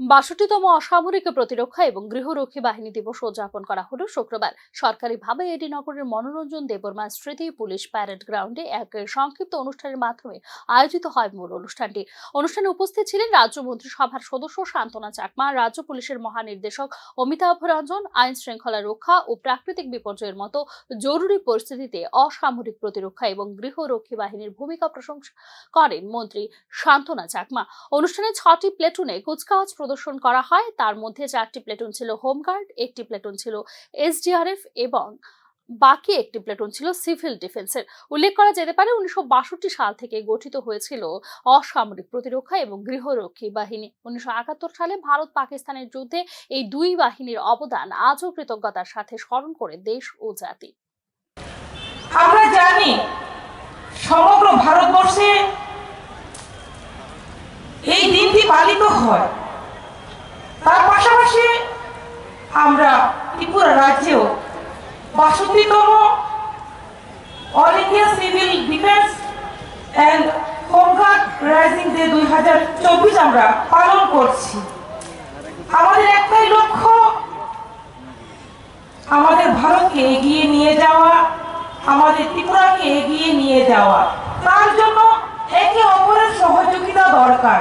বাষট্টিতম অসামরিক প্রতিরক্ষা এবং গৃহরক্ষী বাহিনী দিবস উদযাপন করা হলো শুক্রবার। সরকারিভাবে এডি নগরের মনোরঞ্জন দেববর্মা স্মৃতি পুলিশ প্যারেড গ্রাউন্ডে এক সংক্ষিপ্ত অনুষ্ঠানের মাধ্যমে আয়োজিত হয় মূল অনুষ্ঠানটি। অনুষ্ঠানে উপস্থিত ছিলেন রাজ্য মন্ত্রিসভার সদস্য শান্তনা চাকমা, রাজ্য পুলিশের মহানির্দেশক অমিতাভ রঞ্জন, আইন শৃঙ্খলা রক্ষা ও প্রাকৃতিক বিপর্যয়ের মতো জরুরি পরিস্থিতিতে অসামরিক প্রতিরক্ষা এবং গৃহরক্ষী বাহিনীর ভূমিকা প্রশংসা করেন মন্ত্রী শান্তনা চাকমা। অনুষ্ঠানে ছটি প্লেটুনে কুচকাওয়াজ প্রদর্শন করা হয়। তার মধ্যে চারটি প্লেটুন ছিল হোমগার্ড একটি প্লেটুন ছিল এসডিআরএফ এবং বাকি একটি প্লেটুন ছিল সিভিল ডিফেন্সের উল্লেখ করা যেতে পারে উনিশশো বাষট্টি সাল থেকে গঠিত হয়েছিল অসামরিক প্রতিরক্ষা এবং গৃহরক্ষী বাহিনী। উনিশশো একাত্তর সালে ভারত পাকিস্তানের যুদ্ধে এই দুই বাহিনীর অবদান আজও কৃতজ্ঞতার সাথে স্মরণ করে দেশ ও জাতি। আমরা জানি সমগ্র ভারতবর্ষে এই দিনটি পালিত হয় তার পাশাপাশি আমরা ত্রিপুরা রাজ্যেও বাষট্টিতম all India civil defence and home guard raising day দুই হাজার চব্বিশ আমরা পালন করছি। আমাদের একটাই লক্ষ্য, আমাদের ভারতকে এগিয়ে নিয়ে যাওয়া, আমাদের ত্রিপুরাকে এগিয়ে নিয়ে যাওয়া। তার জন্য একে অপরের সহযোগিতা দরকার।